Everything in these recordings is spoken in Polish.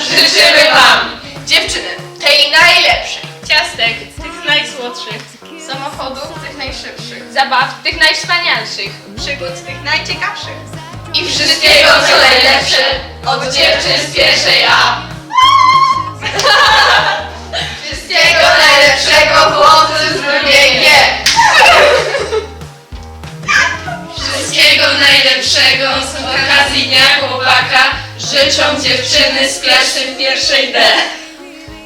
życzymy Wam Dziewczyny, tej najlepszej. Ciastek, tych najsłodszych. Samochodów tych najszybszych. Zabaw, tych najwspanialszych. Przygód, tych najciekawszych. I wszystkiego co najlepsze od dziewczyn z pierwszej A. Wszystkiego najlepszego chłopcy z drugiej G. Wszystkiego najlepszego z okazji Dnia Chłopaka życzą dziewczyny z klasy pierwszej D.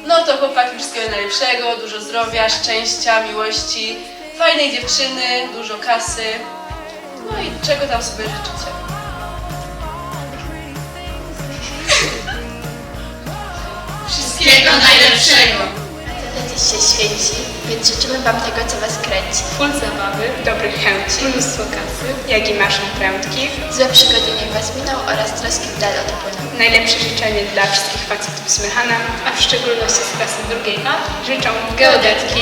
No to chłopaki wszystkiego najlepszego, dużo zdrowia, szczęścia, miłości, fajnej dziewczyny, dużo kasy. No i czego tam sobie życzycie? Się świeci, więc życzymy Wam tego, co Was kręci. Full zabawy, dobrych chęci, mnóstwo kasy, jak i maszyn prędki. Złe przygody niech Was miną oraz troski w dal odpłyną. Najlepsze życzenie dla wszystkich facetów z Mychana, a w szczególności z klasy drugiej A, życzą geodetki.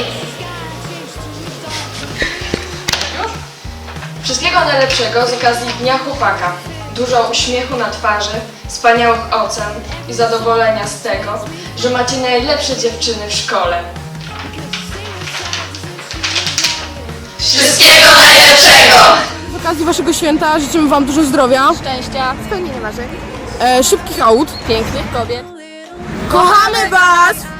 Wszystkiego najlepszego z okazji Dnia Chłopaka. Dużo uśmiechu na twarzy, wspaniałych ocen i zadowolenia z tego, że macie najlepsze dziewczyny w szkole. Okazji Waszego święta życzymy Wam dużo zdrowia, Szczęścia, spełnienia marzeń. e, szybkich aut, Pięknych kobiet. kochamy Was!